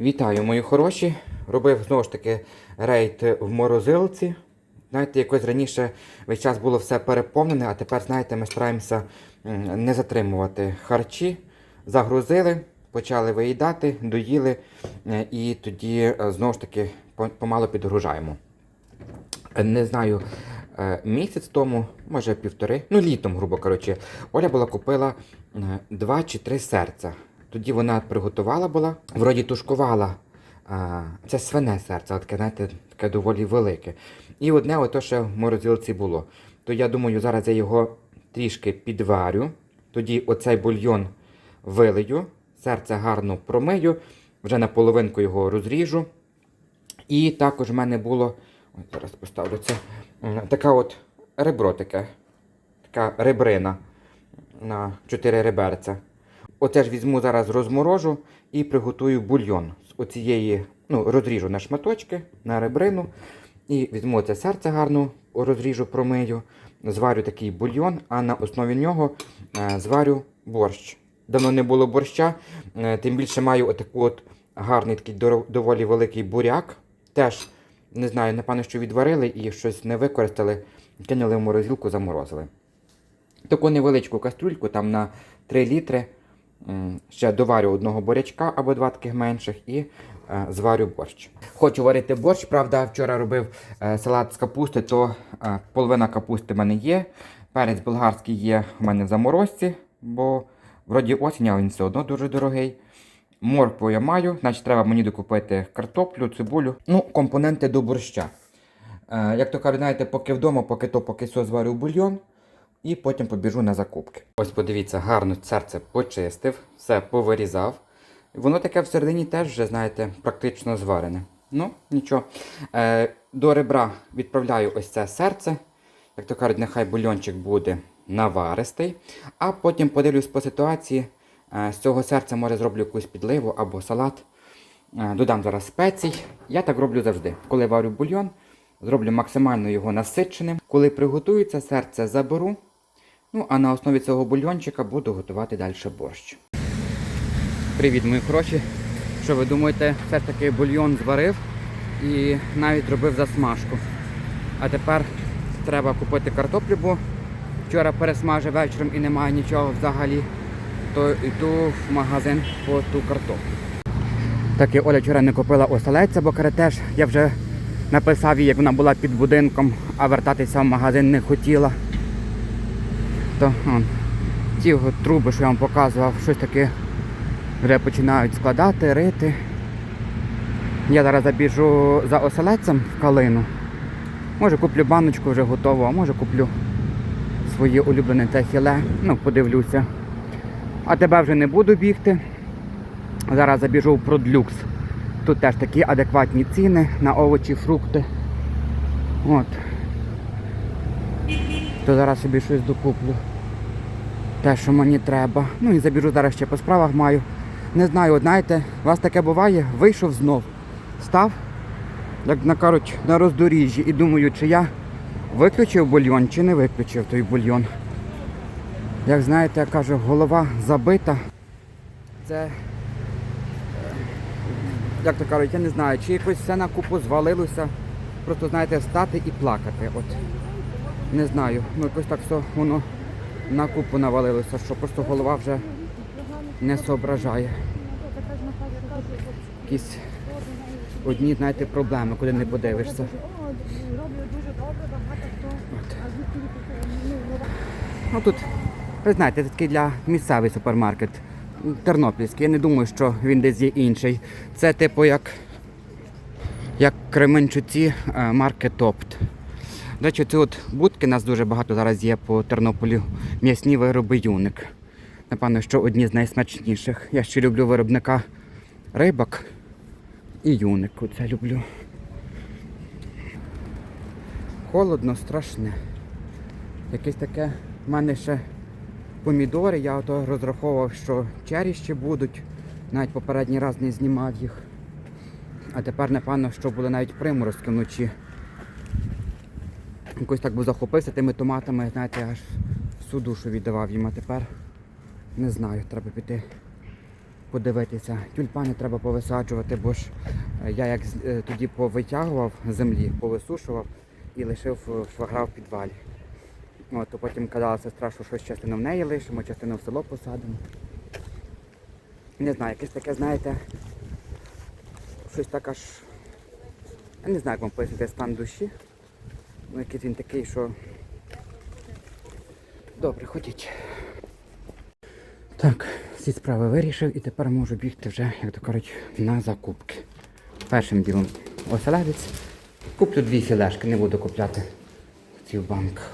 Вітаю, мої хороші. Робив знову ж таки рейд в морозилці. Знаєте, якось раніше весь час було все переповнене, а тепер, знаєте, ми стараємося не затримувати харчі. Загрузили, почали виїдати, доїли е, і тоді е, знову ж таки по- помало підгружаємо. Не знаю, е, місяць тому, може півтори, ну літом, грубо кажучи, Оля була купила два чи три серця. Тоді вона приготувала була, вроді тушкувала. а, Це свине серце, таке, знаєте, таке доволі велике. І одне ото ще в морозилці було. То я думаю, зараз я його трішки підварю. Тоді оцей бульйон вилию, серце гарно промию, вже наполовинку його розріжу. І також в мене було. Ой, зараз поставлю це. Така от ребро таке. Така ребрина на 4 реберця. Оце ж візьму зараз розморожу і приготую бульйон з оцієї, ну, розріжу на шматочки, на ребрину. І візьму це серце гарно, розріжу, промию, зварю такий бульйон, а на основі нього е, зварю борщ. Давно не було борща, е, тим більше маю отаку от гарний такий доволі великий буряк. Теж, не знаю, напевно, що відварили і щось не використали, кинули в морозилку, заморозили. Таку невеличку кастрюльку, там на 3 літри. Ще доварю одного бурячка або два таких менших і е, зварю борщ. Хочу варити борщ, правда, вчора робив е, салат з капусти, то е, половина капусти в мене є. Перець болгарський є в мене в заморозці, бо вроді осінь, а він все одно дуже дорогий. Моркву я маю, значить треба мені докупити картоплю, цибулю, ну, компоненти до борща. Як то кажуть, знаєте, поки вдома, поки то, поки все зварю бульйон, і потім побіжу на закупки. Ось подивіться, гарно серце почистив, все повирізав. Воно таке всередині теж вже, знаєте, практично зварене. Ну, нічого. Е, до ребра відправляю ось це серце. Як то кажуть, нехай бульйончик буде наваристий. А потім подивлюсь по ситуації. Е, з цього серця може зроблю якусь підливу або салат. Е, Додам зараз спецій. Я так роблю завжди. Коли варю бульйон, зроблю максимально його насиченим. Коли приготується серце, заберу. Ну, а на основі цього бульйончика буду готувати далі борщ. Привіт, мої хороші. Що ви думаєте, все ж таки бульйон зварив і навіть робив засмажку. А тепер треба купити картоплю, бо вчора пересмажив вечором і немає нічого взагалі. То йду в магазин по ту картоплю. Так і Оля вчора не купила оселедця, бо каже, теж я вже написав їй, як вона була під будинком, а вертатися в магазин не хотіла. То он, ті от труби, що я вам показував, щось таке вже починають складати, рити. Я зараз забіжу за оселедцем в калину. Може куплю баночку вже готову, а може куплю своє улюблене те філе. Ну, подивлюся. А тебе вже не буду бігти. Зараз забіжу в Продлюкс. Тут теж такі адекватні ціни на овочі, фрукти. От. То зараз собі щось докуплю. Те, що мені треба. Ну і забіжу зараз ще по справах маю. Не знаю, знаєте, у вас таке буває, вийшов знов. Став, як на кажуть, на роздоріжжі і думаю, чи я виключив бульйон, чи не виключив той бульйон. Як знаєте, я кажу, голова забита. Це, е, як то кажуть, я не знаю, чи якось все на купу звалилося. Просто, знаєте, стати і плакати. От. Не знаю, ну якось так все воно на купу навалилося, що просто голова вже не соображає. Якісь одні, знаєте, проблеми, куди не подивишся. От. Ну тут, ви знаєте, це такий для місцевий супермаркет. Тернопільський. Я не думаю, що він десь є інший. Це типу як, як Кременчуці маркет Опт. До речі, ці от будки нас дуже багато зараз є по Тернополю. М'ясні вироби юник. Напевно, що одні з найсмачніших. Я ще люблю виробника рибок і юник. Оце люблю. Холодно, страшне. Якесь таке в мене ще помідори. Я ото розраховував, що чері ще будуть. Навіть попередній раз не знімав їх. А тепер, напевно, що були навіть приморозки вночі. Якось так був захопився тими томатами, знаєте, аж всю душу віддавав їм, а тепер не знаю, треба піти подивитися. Тюльпани треба повисаджувати, бо ж е, я як е, тоді повитягував землі, повисушував і лишив е, швагра в підвалі. От, то потім казала сестра, що щось частину в неї лишимо, частину в село посадимо. Не знаю, якесь таке, знаєте, щось так аж. Я не знаю, як вам пояснити стан душі. Ну, якийсь він такий, що. Добре, ходіть. Так, всі справи вирішив і тепер можу бігти вже, як то кажуть, на закупки. Першим ділом оселедець. Куплю дві філешки, не буду купляти в банках.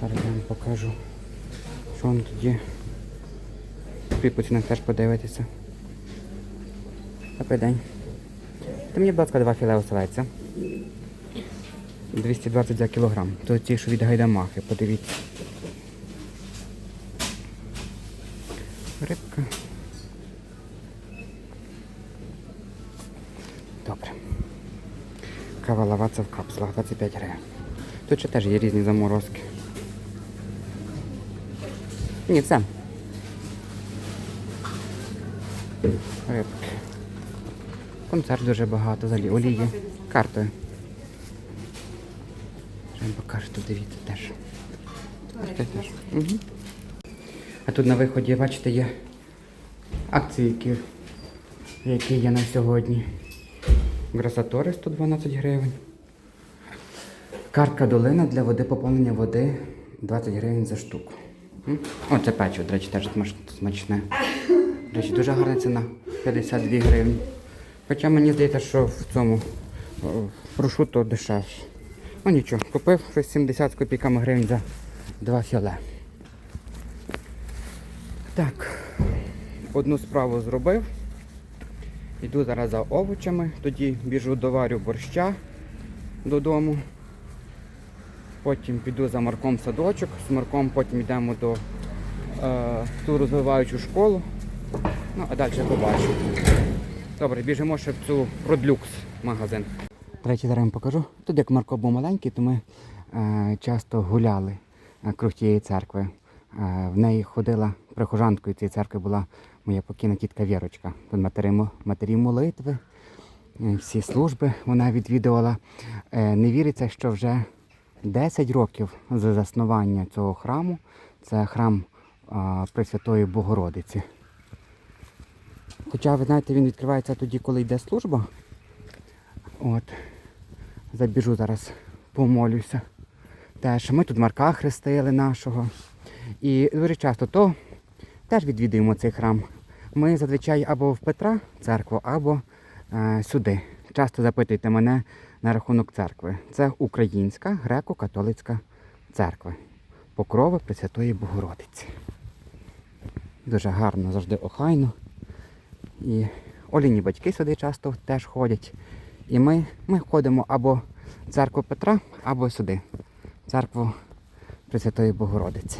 Зараз я вам покажу, що воно тут є. Теж подивитися. Добрий день. Та мені, будь ласка, два філе оселедця. 220 за кілограм. То ті, що від гайдамахи, подивіться. Рибка. Добре. Кава лаваца в капсулах 25 гривень. Тут ще теж є різні заморозки. Ні, все. Рибки. Концерт дуже багато, взагалі олії. Картою. Вам покажу, тут дивіться теж. Теж. Угу. А тут на виході, бачите, є акції, які, які є на сьогодні. Грасатори 112 гривень. Картка долина для води поповнення води 20 гривень за штуку. О, це печиво, до речі, теж смачне. До речі, дуже гарна ціна. 52 гривні. Хоча мені здається, що в цьому прошуто дешевше. Ну нічого, купив щось 70 з копійками гривень за два філе. Так, одну справу зробив. Йду зараз за овочами, тоді біжу доварю борща додому. Потім піду за Марком в садочок, з Марком потім йдемо до е, ту розвиваючу школу. Ну, а далі побачу. Добре, біжимо ще в цю Продлюкс магазин. Речі, зараз вам покажу. Тут як Марко був маленький, то ми е, часто гуляли круг тієї церкви. Е, в неї ходила прихожанкою цієї церкви була моя покійна тітка Вірочка. Тут матері, матері молитви, е, всі служби вона відвідувала. Е, не віриться, що вже 10 років з заснування цього храму. Це храм е, Пресвятої Богородиці. Хоча, ви знаєте, він відкривається тоді, коли йде служба. От. Забіжу зараз, помолюся. Теж ми тут Марка хрестили нашого. І дуже часто то теж відвідуємо цей храм. Ми зазвичай або в Петра церкву, або е, сюди. Часто запитуйте мене на рахунок церкви. Це українська греко-католицька церква. Покрови Пресвятої Богородиці. Дуже гарно, завжди охайно. І Оліні батьки сюди часто теж ходять. І ми, ми ходимо або в церкву Петра, або сюди, в церкву Пресвятої Богородиці.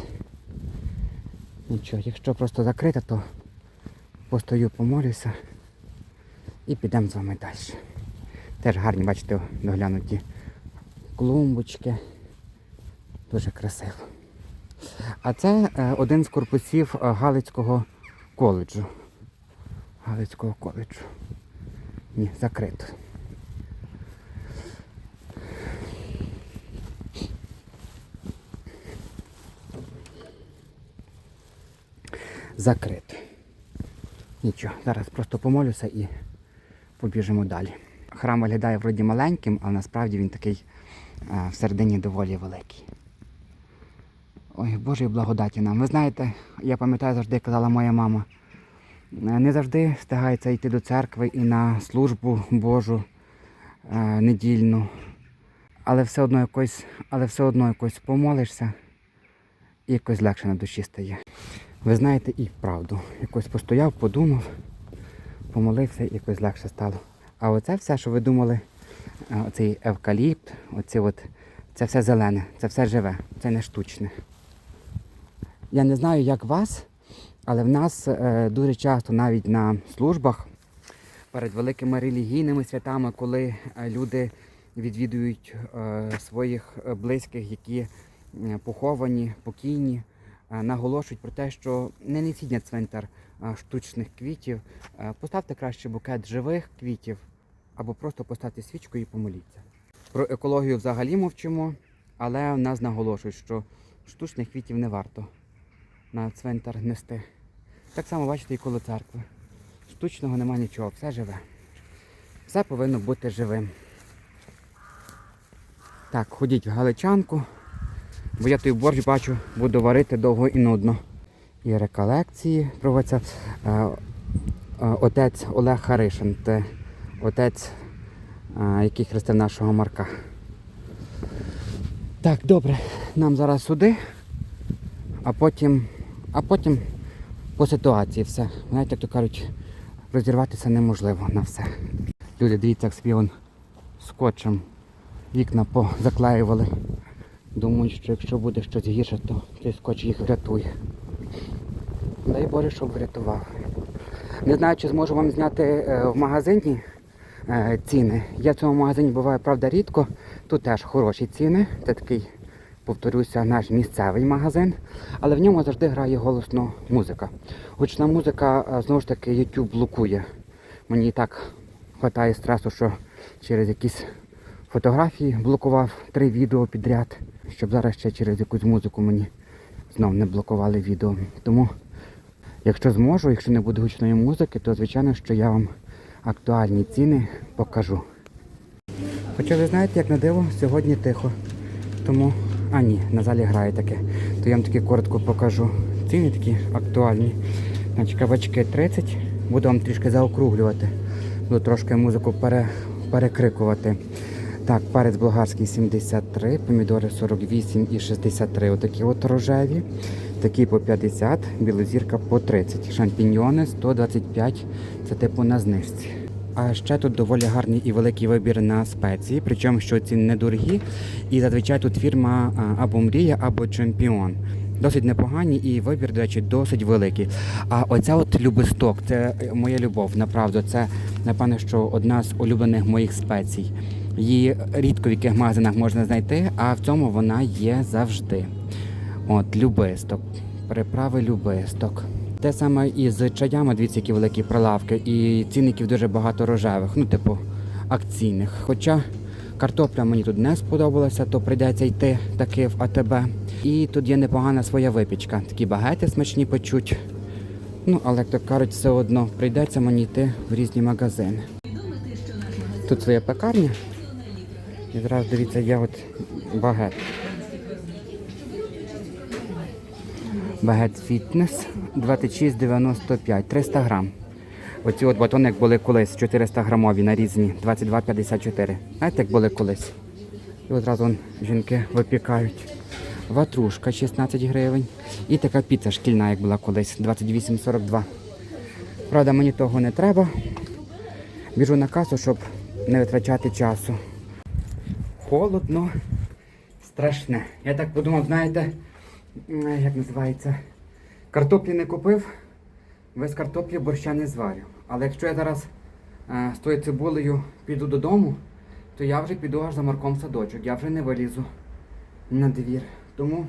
Нічого, якщо просто закрито, то постою, помолюся і підемо з вами далі. Теж гарні, бачите, доглянуті клумбочки. Дуже красиво. А це е, один з корпусів е, Галицького коледжу. Галицького коледжу. Ні, закрито. Закрито. Нічого, зараз просто помолюся і побіжимо далі. Храм виглядає вроді маленьким, але насправді він такий а, всередині доволі великий. Ой, Божої благодаті нам. Ви знаєте, я пам'ятаю, завжди казала моя мама. Е, Не завжди встигається йти до церкви і на службу Божу е, недільну. Але все одно якось, але все одно якось помолишся і якось легше на душі стає. Ви знаєте, і правду. Якось постояв, подумав, помолився і якось легше стало. А оце все, що ви думали, е, оцей евкаліпт, оці от, це все зелене, це все живе, це не штучне. Я не знаю, як вас, але в нас е, дуже часто навіть на службах перед великими релігійними святами, коли е, люди відвідують е, своїх близьких, які поховані, покійні, наголошують про те, що не несіть на цвинтар штучних квітів. Поставте краще букет живих квітів або просто поставте свічку і помоліться. Про екологію взагалі мовчимо, але в нас наголошують, що штучних квітів не варто на цвинтар нести. Так само бачите і коло церкви. Штучного нема нічого, все живе. Все повинно бути живим. Так, ходіть в галичанку, бо я той борщ бачу, буду варити довго і нудно. І реколекції проводяться. Е, е, отець Олег Харишин, це отець, е, який хрестив нашого Марка. Так, добре, нам зараз сюди, а потім, а потім по ситуації все. Знаєте, як то кажуть, розірватися неможливо на все. Люди, дивіться, як собі он скотчем вікна позаклеювали. Думаю, що якщо буде щось гірше, то цей скотч їх врятує. Дай Боже, щоб врятував. Не знаю, чи зможу вам зняти е, в магазині е, ціни. Я в цьому магазині буваю, правда, рідко. Тут теж хороші ціни. Це такий, повторюся, наш місцевий магазин. Але в ньому завжди грає голосно музика. Гучна музика, е, знову ж таки, YouTube блокує. Мені і так вистачає стресу, що через якісь фотографії блокував три відео підряд, щоб зараз ще через якусь музику мені знов не блокували відео. Тому, якщо зможу, якщо не буде гучної музики, то звичайно, що я вам актуальні ціни покажу. Хоча ви знаєте, як на диво, сьогодні тихо. Тому, а ні, на залі грає таке. То я вам таки коротко покажу. Ціни такі актуальні. Значить, кабачки 30, буду вам трішки заокруглювати. Буду трошки музику пере, перекрикувати. Так, перець болгарський 73, помідори 48 і 63. Отакі от рожеві. Такі по 50, білозірка по 30. Шампіньйони 125, це типу на знижці. А ще тут доволі гарний і великий вибір на спеції, причому що ці недорогі. І зазвичай тут фірма або Мрія, або Чемпіон. Досить непогані і вибір, до речі, досить великий. А оця от любисток, це е, моя любов, направду. Це, напевно, що одна з улюблених моїх спецій. Її рідко в яких магазинах можна знайти, а в цьому вона є завжди. От, любисток. Приправи любисток. Те саме і з чаями, дивіться, які великі прилавки, і цінників дуже багато рожевих, ну, типу, акційних. Хоча картопля мені тут не сподобалася, то прийдеться йти таки в АТБ. І тут є непогана своя випічка. Такі багети смачні печуть. Ну, але як то кажуть, все одно прийдеться мені йти в різні магазини. Тут своя пекарня. І зараз дивіться, є от багет. Багет фітнес 26,95, 300 грам. Оці от батони, як були колись, 400 грамові нарізані, 22,54. Знаєте, як були колись? І одразу жінки випікають. Ватрушка 16 гривень. І така піца шкільна, як була колись, 28,42. Правда, мені того не треба. Біжу на касу, щоб не витрачати часу. Холодно, страшне. Я так подумав, знаєте, як називається, картоплі не купив, без картоплі борща не зварю. Але якщо я зараз е, з тою цибулею піду додому, то я вже піду аж за марком садочок. Я вже не вилізу на двір. Тому,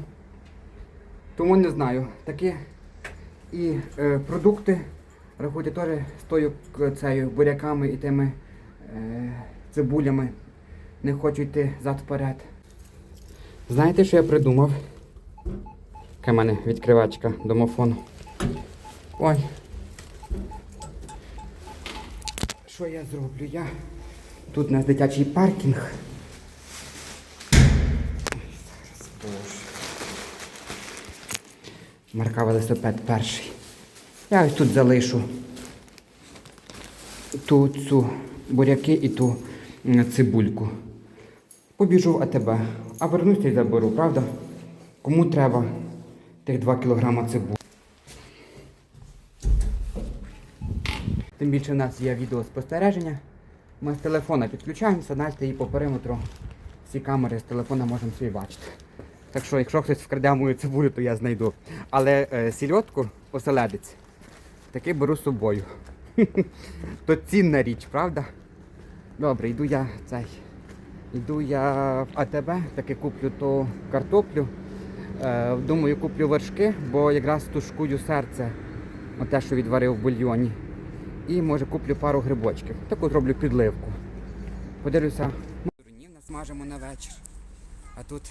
тому не знаю. Такі і е, продукти рахуйте теж з тою цією буряками і тими е, цибулями. Не хочу йти зад вперед. Знаєте, що я придумав? Яка в мене відкривачка домофону. Ой. Що я зроблю? Я... Тут у нас дитячий паркінг. Марка велосипед перший. Я ось тут залишу ту цю буряки і ту цибульку. Побіжу в АТБ, а вернусь і заберу, правда? Кому треба тих 2 кілограма цибулі. Тим більше в нас є відеоспостереження. Ми з телефона підключаємося, знаєте, і по периметру всі камери з телефона можемо собі бачити. Так що, якщо хтось вкраде мою цибулю, то я знайду. Але е, сільотку, оселедець, таки беру з собою. То цінна річ, правда? Добре, йду я цей. Йду я в АТБ, таки куплю ту картоплю думаю, куплю вершки, бо якраз тушкую серце, те, що відварив в бульйоні. І може куплю пару грибочків. Таку зроблю підливку. Подивлюся. Турнів насмажимо на вечір. А тут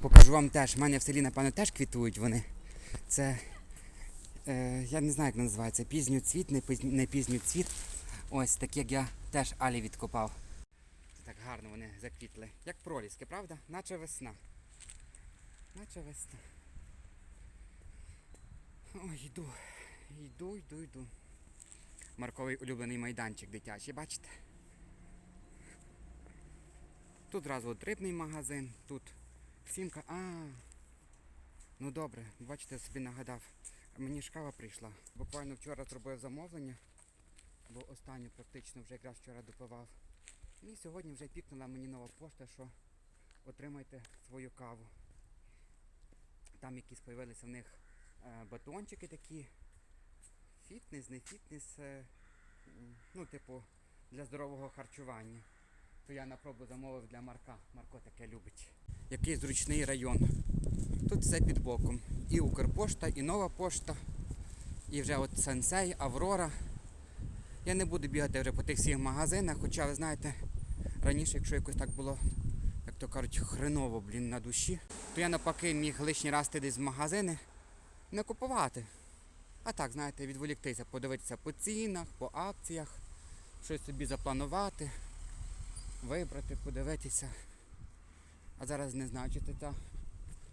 покажу вам теж. У мене в селі, напевно, теж квітують вони. Це е, я не знаю, як називається. Пізньоцвіт, не, пізн- не пізньоцвіт. Ось так як я теж алі відкопав. Так гарно вони заквітли. Як проліски, правда? Наче весна. Наче весна. Ой, йду. Йду, йду, йду. Марковий улюблений майданчик дитячий, бачите? Тут зразу от рибний магазин, тут сімка. А. Ну добре, бачите, собі нагадав. Мені ж кава прийшла. Буквально вчора зробив замовлення, бо останню практично вже якраз вчора допивав. І сьогодні вже пікнула мені нова пошта, що отримайте свою каву. Там якісь з'явилися в них е, батончики такі. Фітнес, не фітнес. е, ну, типу, для здорового харчування. То я на пробу замовив для Марка. Марко таке любить. Який зручний район. Тут все під боком. І Укрпошта, і нова пошта, і вже от Сенсей, Аврора. Я не буду бігати вже по тих всіх магазинах, хоча ви знаєте, раніше, якщо якось так було, як то кажуть, хреново, блін, на душі, то я навпаки міг лишній раз ти десь в магазини не купувати. А так, знаєте, відволіктися, подивитися по цінах, по акціях, щось собі запланувати, вибрати, подивитися. А зараз не знаю, чи це та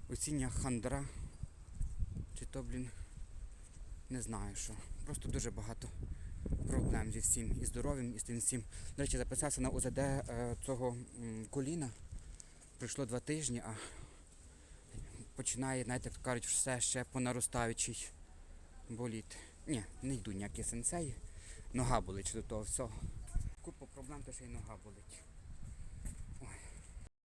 осіння хандра, чи то, блін, не знаю що. Просто дуже багато проблем зі всім. І здоров'ям, і з тим всім. До речі, записався на УЗД е, цього коліна. Пройшло два тижні, а починає, знаєте, кажуть, все ще по наростаючій боліти. Ні, не йду ніякі сенсеї. Нога болить до того всього. Купа проблем, то ще й нога болить.